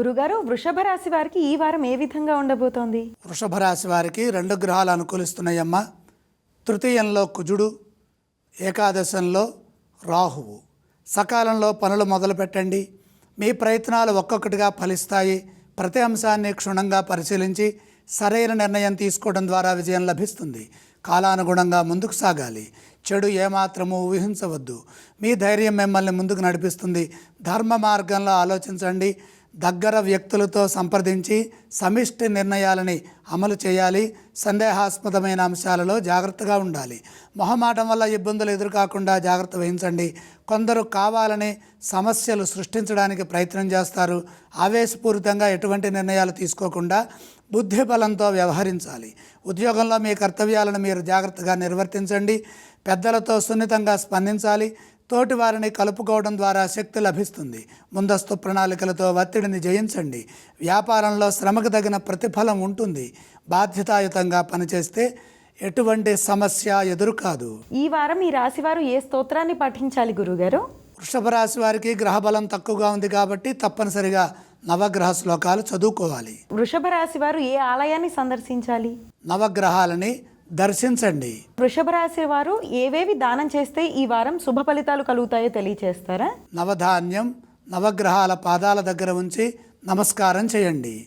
గురుగారు వృషభ రాశి వారికి ఈ వారం ఏ విధంగా ఉండబోతోంది? వృషభ రాశి వారికి రెండు గ్రహాలు అనుకూలిస్తున్నాయమ్మా. తృతీయంలో కుజుడు ఏకాదశంలో రాహువు. సకాలంలో పనులు మొదలు పెట్టండి. మీ ప్రయత్నాలు ఒక్కొక్కటిగా ఫలిస్తాయి. ప్రతి అంశాన్ని క్షుణ్ణంగా పరిశీలించి సరైన నిర్ణయం తీసుకోవడం ద్వారా విజయం లభిస్తుంది. కాలానుగుణంగా ముందుకు సాగాలి. చెడు ఏమాత్రము ఊహించవద్దు. మీ ధైర్యం మిమ్మల్ని ముందుకు నడిపిస్తుంది. ధర్మ మార్గంలో ఆలోచించండి. దగ్గర వ్యక్తులతో సంప్రదించి సమిష్టి నిర్ణయాలని అమలు చేయాలి. సందేహాస్పదమైన అంశాలలో జాగ్రత్తగా ఉండాలి. మొహమాటం వల్ల ఇబ్బందులు ఎదురుకాకుండా జాగ్రత్త వహించండి. కొందరు కావాలని సమస్యలు సృష్టించడానికి ప్రయత్నం చేస్తారు. ఆవేశపూరితంగా ఎటువంటి నిర్ణయాలు తీసుకోకుండా బుద్ధి బలంతో వ్యవహరించాలి. ఉద్యోగంలో మీ కర్తవ్యాలను మీరు జాగ్రత్తగా నిర్వర్తించండి. పెద్దలతో సున్నితంగా స్పందించాలి. తోటి వారిని కలుపుకోవడం ద్వారా శక్తి లభిస్తుంది. ముందస్తు ప్రణాళికలతో ఒత్తిడిని జయించండి. వ్యాపారంలో శ్రమకు తగిన ప్రతిఫలం ఉంటుంది. బాధ్యతాయుతంగా పనిచేస్తే ఎటువంటి సమస్య ఎదురు కాదు ఈ వారం ఈ రాశి వారు ఏ స్తోత్రాన్ని పఠించాలి గురుగారు? వృషభ రాశి వారికి గ్రహబలం తక్కువగా ఉంది కాబట్టి తప్పనిసరిగా నవగ్రహ శ్లోకాలు చదువుకోవాలి. వృషభ రాశి వారు ఏ ఆలయాన్ని సందర్శించాలి? నవగ్రహాలని దర్శించండి. వృషభ రాశి వారు ఏవేవి దానం చేస్తే ఈ వారం శుభ ఫలితాలు కలుగుతాయో తెలియచేస్తారా? నవధాన్యం నవగ్రహాల పాదాల దగ్గర ఉంచి నమస్కారం చేయండి.